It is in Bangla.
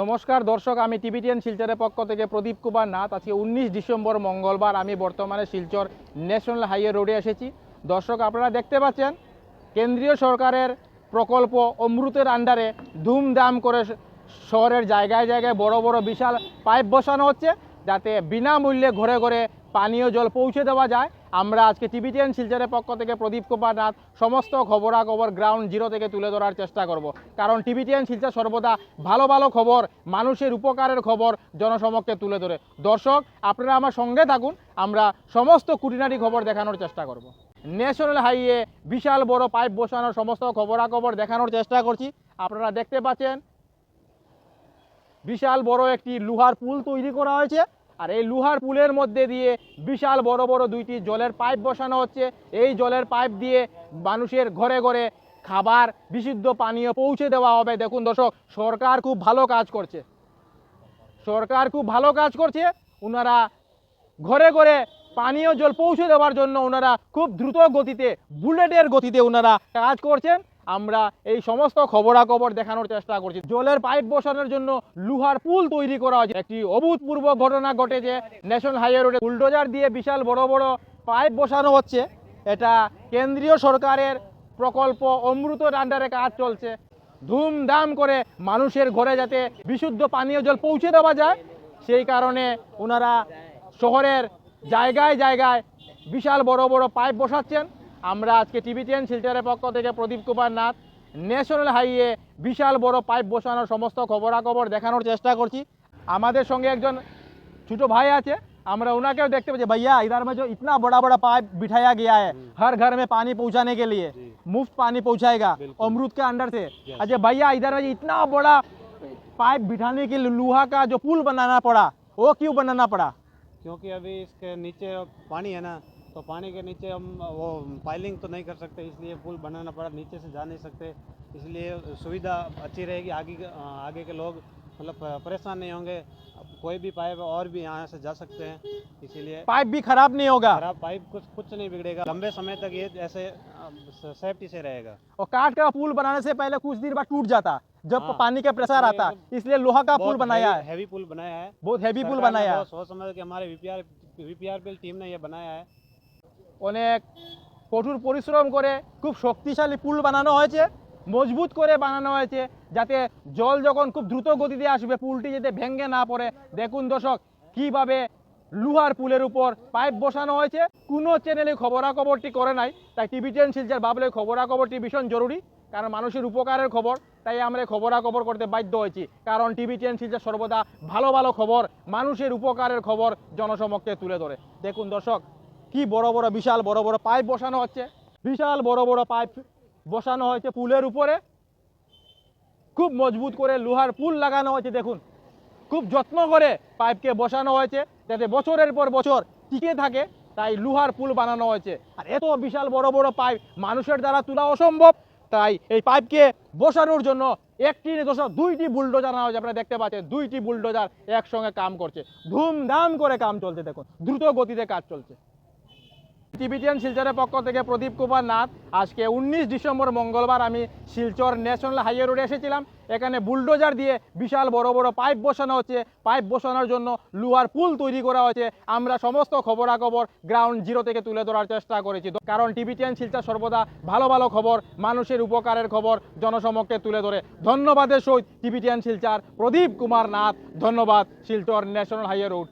নমস্কার, দর্শক, আমি টিভিটিএন শিলচরের পক্ষ থেকে প্রদীপ কুমার নাথ। আজকে উনিশ ডিসেম্বর মঙ্গলবার, আমি বর্তমানে শিলচর ন্যাশনাল হাইওয়ে রোডে এসেছি। দর্শক, আপনারা দেখতে পাচ্ছেন, কেন্দ্রীয় সরকারের প্রকল্প অমৃতের আন্ডারে ধুমধাম করে শহরের জায়গায় জায়গায় বড় বড় বিশাল পাইপ বসানো হচ্ছে, যাতে বিনামূল্যে ঘরে ঘরে পানীয় জল পৌঁছে দেওয়া যায়। আমরা আজকে টিভিটিএন শিলচরের পক্ষ থেকে প্রদীপ কুমার নাথ সমস্ত খবরাখবর গ্রাউন্ড জিরো থেকে তুলে ধরার চেষ্টা করব। কারণ টিভিটিএন শিলচর সর্বদা ভালো ভালো খবর, মানুষের উপকারের খবর জনসমক্ষে তুলে ধরে। দর্শক, আপনারা আমার সঙ্গে থাকুন, আমরা সমস্ত কুটিনারি খবর দেখানোর চেষ্টা করব। ন্যাশনাল হাইওয়ে বিশাল বড় পাইপ বসানোর সমস্ত খবরাখবর দেখানোর চেষ্টা করছি। আপনারা দেখতে পাচ্ছেন, বিশাল বড় একটি লোহার পুল তৈরি করা হয়েছে। আর এই লোহার পুলের মধ্যে দিয়ে বিশাল বড় বড় দুইটি জলের পাইপ বসানো হচ্ছে। এই জলের পাইপ দিয়ে মানুষের ঘরে ঘরে খাবার, বিশুদ্ধ পানীয় পৌঁছে দেওয়া হবে। দেখুন দর্শক, সরকার খুব ভালো কাজ করছে। সরকার খুব ভালো কাজ করছে। ওনারা ঘরে ঘরে পানীয় জল পৌঁছে দেওয়ার জন্য ওনারা খুব দ্রুত গতিতে, বুলেটের গতিতে ওনারা কাজ করছেন। আমরা এই সমস্ত খবরাখবর দেখানোর চেষ্টা করছি। জলের পাইপ বসানোর জন্য লোহার পুল তৈরি করা হয়েছে। একটি অভূতপূর্ব ঘটনা ঘটেছে ন্যাশনাল হাইওয়ে রোডে। বুলডোজার দিয়ে বিশাল বড় বড় পাইপ বসানো হচ্ছে। এটা কেন্দ্রীয় সরকারের প্রকল্প অমৃত আন্ডারে কাজ চলছে। ধুমধাম করে মানুষের ঘরে যাতে বিশুদ্ধ পানীয় জল পৌঁছে দেওয়া যায়, সেই কারণে ওনারা শহরের জায়গায় জায়গায় বিশাল বড় বড় পাইপ বসাচ্ছেন। আমরা আজকে টিভি টেন শিলচরের পক্ষ থেকে প্রদীপ কুমার নাথ ন্যাশনাল হাইওয়ে বিশাল বড় পাইপ বসানোর সমস্ত খবরাখবর দেখানোর চেষ্টা করছি আমাদের সঙ্গে একজন ছোট ভাই আছে আমরা ওনাকেও দেখতে পাচ্ছি भैया इधर में जो इतना बड़ा बड़ा पाइप बिठाया गया है हर घर में पानी पहुंचाने के लिए मुफ्त पानी पहुंचाएगा अमरूद के अंडर से अच्छा भैया इधर में जो इतना बड़ा पाइप बिठाने के लिए लोहा का जो पुल बनाना पड़ा वो क्यों बनाना पड़ा क्योंकि अभी इसके नीचे पानी है ना तो पानी के नीचे हम वो पाइलिंग तो नहीं कर सकते इसलिए पुल बनाना पड़ा नीचे से जा नहीं सकते। इसलिए सुविधा अच्छी रहेगी आगे आगे के लोग मतलब परेशान नहीं होंगे। कोई भी पाइप और भी यहाँ से जा सकते हैं इसीलिए पाइप भी खराब नहीं होगा? खराब पाइप कुछ कुछ नहीं बिगड़ेगा। लंबे समय तक ये ऐसे सेफ्टी से रहेगा। और काट का पुल बनाने से पहले कुछ देर बाद टूट जाता जब हाँ, पानी का प्रेशर आता। इसलिए लोहा का पुल बनाया है। हेवी पुल बनाया है। बहुत हैवी पुल बनाया है। सोच समझ के हमारे वीपीआर वीपीआरपीएल टीम ने ये बनाया है। অনেক কঠোর পরিশ্রম করে, খুব শক্তিশালী পুল বানানো হয়েছে, মজবুত করে বানানো হয়েছে, যাতে জল যখন খুব দ্রুত গতিতে আসবে, পুলটি যাতে ভেঙে না পড়ে। দেখুন দর্শক, কীভাবে লোহার পুলের উপর পাইপ বসানো হয়েছে। কোনো চ্যানেলে খবরাখবরটি করে নাই, তাই টিভি টেন শিলচার ভাবলে খবরাখবরটি ভীষণ জরুরি, কারণ মানুষের উপকারের খবর, তাই আমরা খবরাখবর করতে বাধ্য হয়েছি। কারণ টিভি টেন শিলচার সর্বদা ভালো ভালো খবর, মানুষের উপকারের খবর জনসমক্ষে তুলে ধরে। দেখুন দর্শক কি বড় বড় বিশাল বড় বড় পাইপ বসানো হচ্ছে? বিশাল বড় বড় পাইপ বসানো হয়েছে পুলের উপরে। খুব মজবুত করে লোহার পুল লাগানো হয়েছে, দেখুন। খুব যত্ন করে পাইপকে বসানো হয়েছে, যাতে বছরের পর বছর টিকে থাকে, তাই লোহার পুল বানানো হয়েছে। আর এত বিশাল বড় বড় পাইপ মানুষের দ্বারা তোলা অসম্ভব, তাই এই পাইপকে বসানোর জন্য একটি দশক দুইটি বুলডোজার আনা হয়েছে। আপনারা দেখতে পাচ্ছেন, দুইটি বুলডোজার একসঙ্গে কাম করছে। ধুমধাম করে কাম চলছে, দেখুন। দ্রুত গতিতে কাজ চলছে। টিভিটিয়ান শিলচরের পক্ষ থেকে প্রদীপ কুমার নাথ। আজকে উনিশ ডিসেম্বর মঙ্গলবার আমি শিলচর ন্যাশনাল হাইওয়ে রোডে এসেছিলাম। এখানে বুলডোজার দিয়ে বিশাল বড় বড় পাইপ বসানো হচ্ছে। পাইপ বসানোর জন্য লোহার পুল তৈরি করা হয়েছে। আমরা সমস্ত খবরাখবর গ্রাউন্ড জিরো থেকে তুলে ধরার চেষ্টা করেছি। কারণ টিভিটিয়ান শিলচর সর্বদা ভালো ভালো খবর, মানুষের উপকারের খবর জনসমক্ষে তুলে ধরে। ধন্যবাদের সহিত টিভিটিয়ান শিলচর প্রদীপ কুমার নাথ। ধন্যবাদ, শিলচর ন্যাশনাল হাইওয়ে রোড।